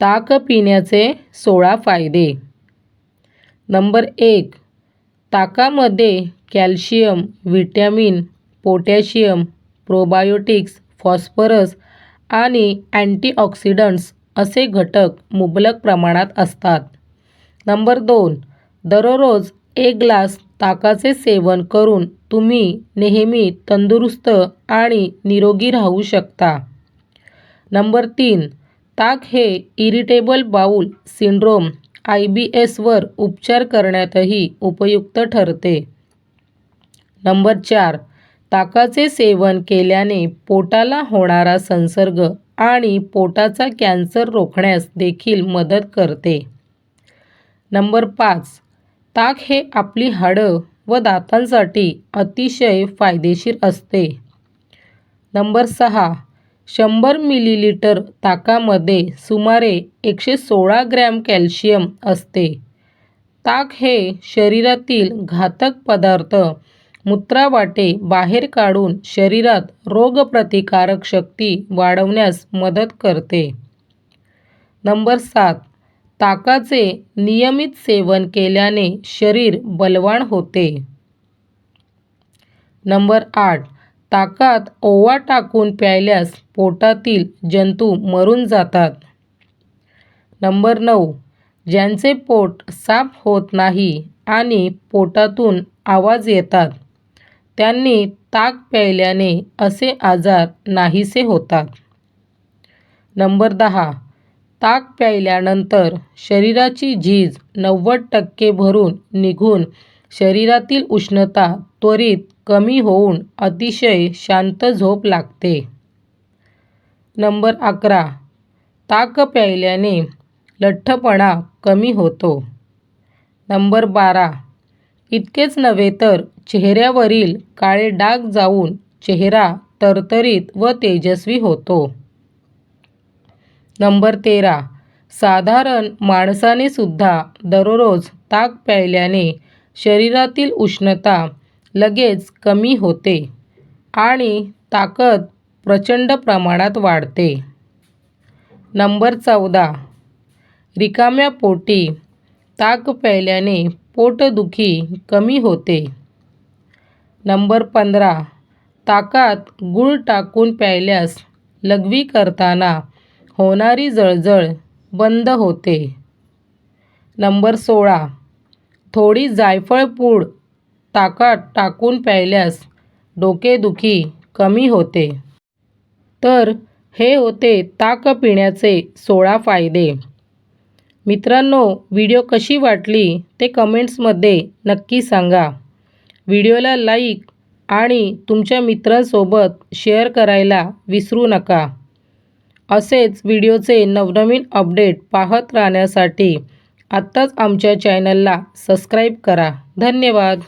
ताक पिण्याचे सोळा फायदे. नंबर एक ताकामध्ये calcium vitamin potassium probiotics phosphorus आणि अँटीऑक्सिडंट्स असे घटक मुबलक प्रमाणात असतात. नंबर दोन दररोज एक ग्लास ताकाचे सेवन करून तुम्ही नेहमी तंदुरुस्त आणि निरोगी राहू शकता. नंबर तीन ताक हे irritable bowel syndrome I B एसवर उपचार करण्यातही उपयुक्त ठरते. नंबर चार ताकाचे सेवन केल्याने पोटाला होणारा संसर्ग आणि पोटाचा कॅन्सर रोखण्यास देखील मदत करते. नंबर पाच ताक हे आपली हाडं व दातांसाठी अतिशय फायदेशीर असते. नंबर सहा शंभर मिलीलिटर ताकामध्ये सुमारे एकशे सोळा ग्रॅम कॅल्शियम असते. ताक हे शरीरातील घातक पदार्थ मूत्रावाटे बाहेर काढून शरीरात रोगप्रतिकारक शक्ती वाढवण्यास मदत करते. नंबर सात ताकाचे नियमित सेवन केल्याने शरीर बलवान होते. नंबर आठ ताकात ओवा टाकून प्यायल्यास पोटातील जंतू मरून जातात. नंबर नऊ. ज्यांचे पोट साफ होत नाही आणि पोटातून आवाज येतात त्यांनी ताक प्यायल्याने असे आजार नाहीसे होतात. नंबर दहा. ताक प्यायल्यानंतर शरीराची झीज नव्वद टक्के भरून निघून शरीरातील उष्णता त्वरित कमी होऊन अतिशय शांत झोप लागते. नंबर अकरा. ताक प्यायल्याने लठ्ठपणा कमी होतो. नंबर बारा. इतकेच नव्हे तर चेहऱ्यावरील काळे डाग जाऊन चेहरा तरतरीत व तेजस्वी होतो. नंबर तेरा. साधारण माणसाने सुद्धा दररोज ताक प्यायल्याने शरीरातील उष्णता लगेच कमी होते आणि ताकद प्रचंड प्रमाणात वाढते. नंबर चौदा. रिकाम्या पोटी. ताक प्यायल्याने पोटदुखी कमी होते. नंबर पंधरा. ताकात गूळ टाकून प्यायल्यास लघवी करताना होणारी जळजळ बंद होते. नंबर सोळा. थोडी जायफळ पूड ताकात टाकून प्यायल्यास डोकेदुखी कमी होते. तर हे होते ताक पिण्याचे सोळा फायदे. मित्रांनो व्हिडिओ कशी वाटली ते कमेंट्समध्ये नक्की सांगा. व्हिडिओला लाईक आणि तुमच्या मित्रांसोबत शेअर करायला विसरू नका. असेच व्हिडिओचे नवनवीन अपडेट पाहत राहण्यासाठी आत्ताच आमच्या चॅनलला सबस्क्राईब करा. धन्यवाद.